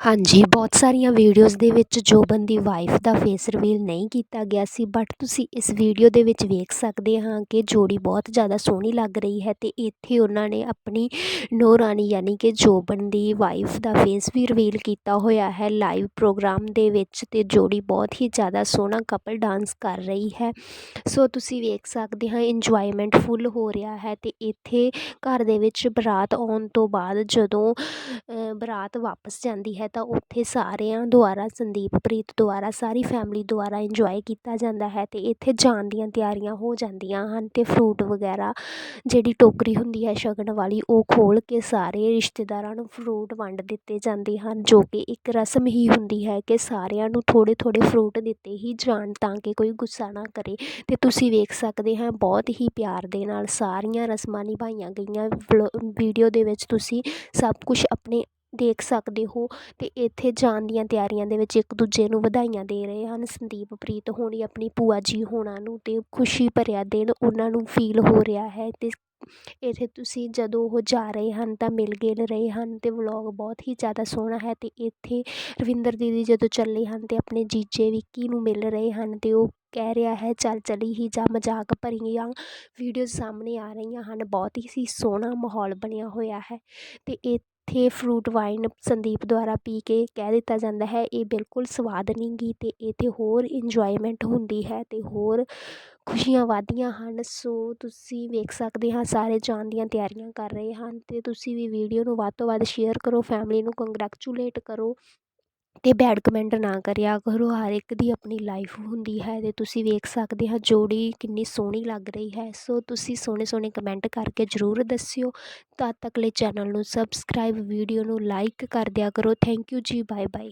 ਹਾਂਜੀ, ਬਹੁਤ ਸਾਰੀਆਂ ਵੀਡੀਓਜ਼ ਦੇ ਵਿੱਚ ਜੋਬਨ ਦੀ ਵਾਈਫ ਦਾ ਫੇਸ ਰਿਵੀਲ ਨਹੀਂ ਕੀਤਾ ਗਿਆ ਸੀ ਬਟ ਤੁਸੀਂ ਇਸ ਵੀਡੀਓ ਦੇ ਵਿੱਚ ਵੇਖ ਸਕਦੇ ਹਾਂ ਕਿ ਜੋੜੀ ਬਹੁਤ ਜ਼ਿਆਦਾ ਸੋਹਣੀ ਲੱਗ ਰਹੀ ਹੈ ਤੇ ਇੱਥੇ ਉਹਨਾਂ ਨੇ ਆਪਣੀ ਨੂੰਹ ਰਾਣੀ ਯਾਨੀ ਕਿ ਜੋਬਨ ਦੀ ਵਾਈਫ ਦਾ ਫੇਸ ਵੀ ਰਿਵੀਲ ਕੀਤਾ ਹੋਇਆ ਹੈ ਲਾਈਵ ਪ੍ਰੋਗਰਾਮ ਦੇ ਵਿੱਚ ਤੇ ਜੋੜੀ ਬਹੁਤ ਹੀ ਜ਼ਿਆਦਾ ਸੋਹਣਾ ਕਪਲ ਡਾਂਸ ਕਰ ਰਹੀ ਹੈ। ਸੋ ਤੁਸੀਂ ਵੇਖ ਸਕਦੇ ਹਾਂ ਇੰਜੋਇਮੈਂਟ ਫੁੱਲ ਹੋ ਰਿਹਾ ਹੈ ਤੇ ਇੱਥੇ ਘਰ ਦੇ ਵਿੱਚ ਬਰਾਤ ਆਉਣ ਤੋਂ ਬਾਅਦ ਜਦੋਂ ਬਰਾਤ ਵਾਪਸ ਜਾਂਦੀ ਹੈ ਤਾਂ ਉੱਥੇ ਸਾਰਿਆਂ ਦੁਆਰਾ, ਸੰਦੀਪ, ਪ੍ਰੀਤ ਦੁਆਰਾ, ਸਾਰੀ ਫੈਮਿਲੀ ਦੁਆਰਾ ਇੰਜੋਏ ਕੀਤਾ ਜਾਂਦਾ ਹੈ ਅਤੇ ਇੱਥੇ ਜਾਣ ਦੀਆਂ ਤਿਆਰੀਆਂ ਹੋ ਜਾਂਦੀਆਂ ਹਨ ਅਤੇ ਫਰੂਟ ਵਗੈਰਾ ਜਿਹੜੀ ਟੋਕਰੀ ਹੁੰਦੀ ਹੈ ਸ਼ਗਨ ਵਾਲੀ, ਉਹ ਖੋਲ੍ਹ ਕੇ ਸਾਰੇ ਰਿਸ਼ਤੇਦਾਰਾਂ ਨੂੰ ਫਰੂਟ ਵੰਡ ਦਿੱਤੇ ਜਾਂਦੇ ਹਨ, ਜੋ ਕਿ ਇੱਕ ਰਸਮ ਹੀ ਹੁੰਦੀ ਹੈ ਕਿ ਸਾਰਿਆਂ ਨੂੰ ਥੋੜ੍ਹੇ ਥੋੜ੍ਹੇ ਫਰੂਟ ਦਿੱਤੇ ਹੀ ਜਾਣ ਤਾਂ ਕਿ ਕੋਈ ਗੁੱਸਾ ਨਾ ਕਰੇ ਅਤੇ ਤੁਸੀਂ ਵੇਖ ਸਕਦੇ ਹਾਂ ਬਹੁਤ ਹੀ ਪਿਆਰ ਦੇ ਨਾਲ ਸਾਰੀਆਂ ਰਸਮਾਂ ਨਿਭਾਈਆਂ ਗਈਆਂ ਵੀਡੀਓ ਦੇ ਵਿੱਚ ਤੁਸੀਂ ਸਭ ਕੁਛ ਆਪਣੇ ਦੇਖ ਸਕਦੇ ਹੋ ਅਤੇ ਇੱਥੇ ਜਾਣ ਦੀਆਂ ਤਿਆਰੀਆਂ ਦੇ ਵਿੱਚ ਇੱਕ ਦੂਜੇ ਨੂੰ ਵਧਾਈਆਂ ਦੇ ਰਹੇ ਹਨ। ਸੰਦੀਪ, ਪ੍ਰੀਤ ਹੋਣੀ ਆਪਣੀ ਭੂਆ ਜੀ ਹੋਣਾ ਨੂੰ ਅਤੇ ਖੁਸ਼ੀ ਭਰਿਆ ਦਿਨ ਉਹਨਾਂ ਨੂੰ ਫੀਲ ਹੋ ਰਿਹਾ ਹੈ ਅਤੇ ਇੱਥੇ ਤੁਸੀਂ ਜਦੋਂ ਉਹ ਜਾ ਰਹੇ ਹਨ ਤਾਂ ਮਿਲ ਗਿਲ ਰਹੇ ਹਨ ਅਤੇ ਵਲੋਗ ਬਹੁਤ ਹੀ ਜ਼ਿਆਦਾ ਸੋਹਣਾ ਹੈ ਅਤੇ ਇੱਥੇ ਰਵਿੰਦਰ ਦੀਦੀ ਜਦੋਂ ਚੱਲੇ ਹਨ ਅਤੇ ਆਪਣੇ ਜੀਜੇ ਵਿੱਕੀ ਨੂੰ ਮਿਲ ਰਹੇ ਹਨ ਅਤੇ ਉਹ ਕਹਿ ਰਿਹਾ ਹੈ, ਚੱਲ ਚਲੀ ਹੀ ਜਾਂ, ਮਜ਼ਾਕ ਭਰੀਆਂ ਵੀਡੀਓਜ਼ ਸਾਹਮਣੇ ਆ ਰਹੀਆਂ ਹਨ। ਬਹੁਤ ਹੀ ਸੋਹਣਾ ਮਾਹੌਲ ਬਣਿਆ ਹੋਇਆ ਹੈ ਅਤੇ ਇਹ ਇੱਥੇ ਫਰੂਟ ਵਾਈਨ ਸੰਦੀਪ ਦੁਆਰਾ ਪੀ ਕੇ ਕਹਿ ਦਿੱਤਾ ਜਾਂਦਾ ਹੈ, ਇਹ ਬਿਲਕੁਲ ਸਵਾਦ ਨਹੀਂ ਗੀ ਤੇ ਇੱਥੇ ਹੋਰ ਇੰਜੋਇਮੈਂਟ ਹੁੰਦੀ ਹੈ ਅਤੇ ਹੋਰ ਖੁਸ਼ੀਆਂ ਵੱਧਦੀਆਂ ਹਨ, ਸੋ ਤੁਸੀਂ ਵੇਖ ਸਕਦੇ ਹਾਂ ਸਾਰੇ ਜਾਣ ਦੀਆਂ ਤਿਆਰੀਆਂ ਕਰ ਰਹੇ ਹਨ ਅਤੇ ਤੁਸੀਂ ਵੀ ਵੀਡੀਓ ਨੂੰ ਵੱਧ ਤੋਂ ਵੱਧ ਸ਼ੇਅਰ ਕਰੋ ਫੈਮਿਲੀ ਨੂੰ ਕੰਗਰੈਚੂਲੇਟ ਕਰੋ ਅਤੇ ਬੈਡ ਕਮੈਂਟ ਨਾ ਕਰਿਆ ਕਰੋ। ਹਰ ਇੱਕ ਦੀ ਆਪਣੀ ਲਾਈਫ ਹੁੰਦੀ ਹੈ ਅਤੇ ਤੁਸੀਂ ਵੇਖ ਸਕਦੇ ਹਾਂ ਜੋੜੀ ਕਿੰਨੀ ਸੋਹਣੀ ਲੱਗ ਰਹੀ ਹੈ। ਸੋ ਤੁਸੀਂ ਸੋਹਣੇ ਸੋਹਣੇ ਕਮੈਂਟ ਕਰਕੇ ਜ਼ਰੂਰ ਦੱਸਿਓ। ਤਦ ਤੱਕ ਲਈ ਚੈਨਲ ਨੂੰ ਸਬਸਕ੍ਰਾਈਬ ਵੀਡੀਓ ਨੂੰ ਲਾਈਕ ਕਰ ਦਿਆ ਕਰੋ। Thank you ji bye bye